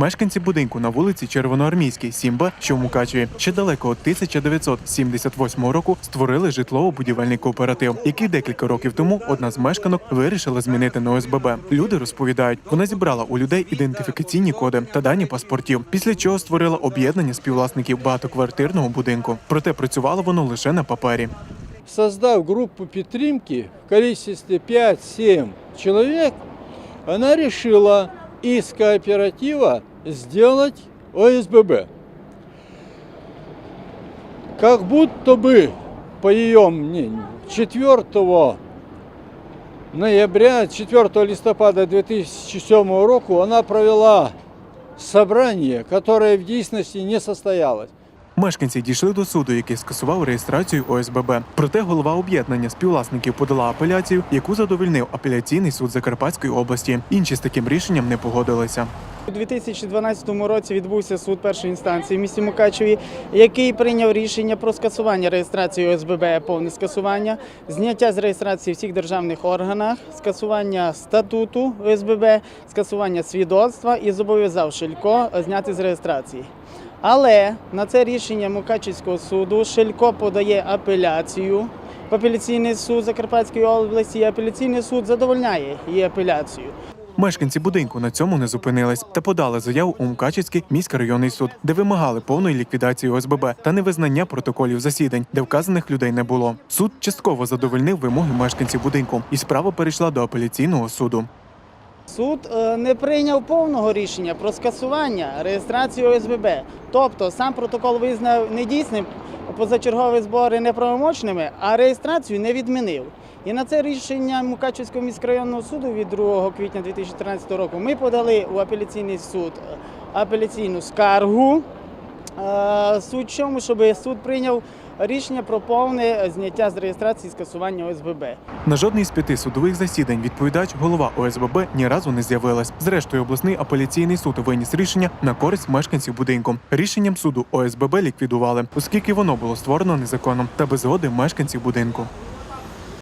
Мешканці будинку на вулиці Червоноармійській, 7Б, що в Мукачеві, ще далеко від 1978 року створили житлово-будівельний кооператив, який декілька років тому одна з мешканок вирішила змінити на ОСББ. Люди розповідають, вона зібрала у людей ідентифікаційні коди та дані паспортів, після чого створила об'єднання співвласників багатоквартирного будинку. Проте працювало воно лише на папері. Создав группу підтримки в количестве 5-7 человек, она решила из кооператива сделать ОСББ. Как будто бы, по ее мнению, 4 ноября, 4 листопада 2007 року она провела собрание, которое в действительности не состоялось. Мешканці дійшли до суду, який скасував реєстрацію ОСББ. Проте голова об'єднання співвласників подала апеляцію, яку задовольнив апеляційний суд Закарпатської області. Інші з таким рішенням не погодилися. У 2012 році відбувся суд першої інстанції в місті Мукачеві, який прийняв рішення про скасування реєстрації ОСББ, повне скасування, зняття з реєстрації всіх державних органах, скасування статуту ОСББ, скасування свідоцтва і зобов'язав Шелько зняти з реєстрації. Але на це рішення Мукачівського суду Шелько подає апеляцію в апеляційний суд Закарпатської області. і Апеляційний суд задовольняє її апеляцію. Мешканці будинку на цьому не зупинились та подали заяву у Мукачівський міськрайонний суд, де вимагали повної ліквідації ОСББ та невизнання протоколів засідань, де вказаних людей не було. Суд частково задовольнив вимоги мешканців будинку, і справа перейшла до апеляційного суду. Суд е, не прийняв повного рішення про скасування реєстрації ОСББ. Тобто сам протокол визнав недійсним, позачергові збори неправомочними, а реєстрацію не відмінив. І на це рішення Мукачівського міськрайонного суду від 2 квітня 2014 року ми подали у апеляційний суд апеляційну скаргу. Е, Суть чому, щоб суд прийняв рішення про повне зняття з реєстрації скасування ОСББ. На жодний з п'яти судових засідань відповідач голова ОСББ ні разу не з'явилась. Зрештою, обласний апеляційний суд виніс рішення на користь мешканців будинку. Рішенням суду ОСББ ліквідували, оскільки воно було створено незаконно та без згоди мешканців будинку.